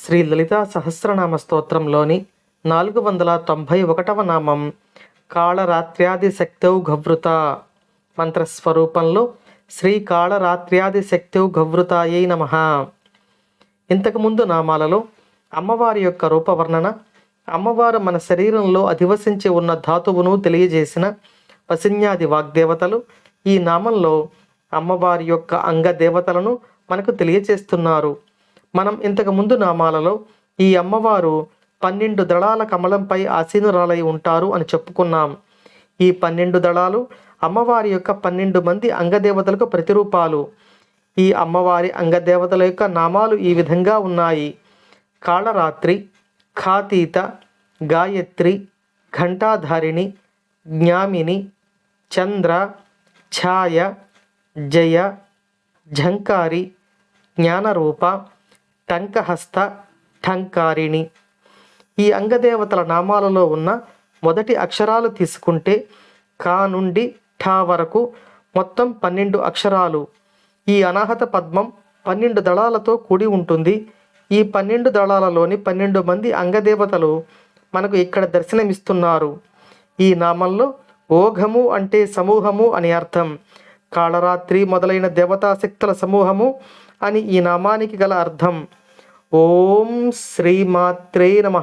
శ్రీ లలితా సహస్రనామ స్తోత్రంలోని నాలుగు వందల తొంభై ఒకటవ నామం కాళరాత్ర్యాది శక్తౌ గవృత మంత్రస్వరూపంలో శ్రీ కాళరాత్ర్యాది శక్తౌ గవృతాయై నమ ఇంతకుముందు నామాలలో అమ్మవారి యొక్క రూపవర్ణన అమ్మవారు మన శరీరంలో అధివసించి ఉన్న ధాతువును తెలియజేసిన వసిన్యాది వాగ్దేవతలు ఈ నామంలో అమ్మవారి యొక్క అంగ దేవతలను మనకు తెలియజేస్తున్నారు. మనం ఇంతకు ముందు నామాలలో ఈ అమ్మవారు పన్నెండు దళాల కమలంపై ఆసీనురాలై ఉంటారు అని చెప్పుకున్నాం. ఈ పన్నెండు దళాలు అమ్మవారి యొక్క పన్నెండు మంది అంగదేవతలకు ప్రతిరూపాలు. ఈ అమ్మవారి అంగదేవతల యొక్క నామాలు ఈ విధంగా ఉన్నాయి. కాళరాత్రి ఖాతీత గాయత్రి ఘంటాధారిణి జ్ఞామిని చంద్ర ఛాయ జయ ఝంకారి జ్ఞానరూప టంకహస్త ఠంకారిణి ఈ అంగదేవతల నామాలలో ఉన్న మొదటి అక్షరాలు తీసుకుంటే కా నుండి ఠా వరకు మొత్తం పన్నెండు అక్షరాలు. ఈ అనాహత పద్మం పన్నెండు దళాలతో కూడి ఉంటుంది. ఈ పన్నెండు దళాలలోని పన్నెండు మంది అంగదేవతలు మనకు ఇక్కడ దర్శనమిస్తున్నారు. ఈ నామంలో ఓఘము అంటే సమూహము అని అర్థం. కాళరాత్రి మొదలైన దేవతాశక్తుల సమూహము అని ఈ నామానికి గల అర్థం. ఓం శ్రీమాత్రే నమ.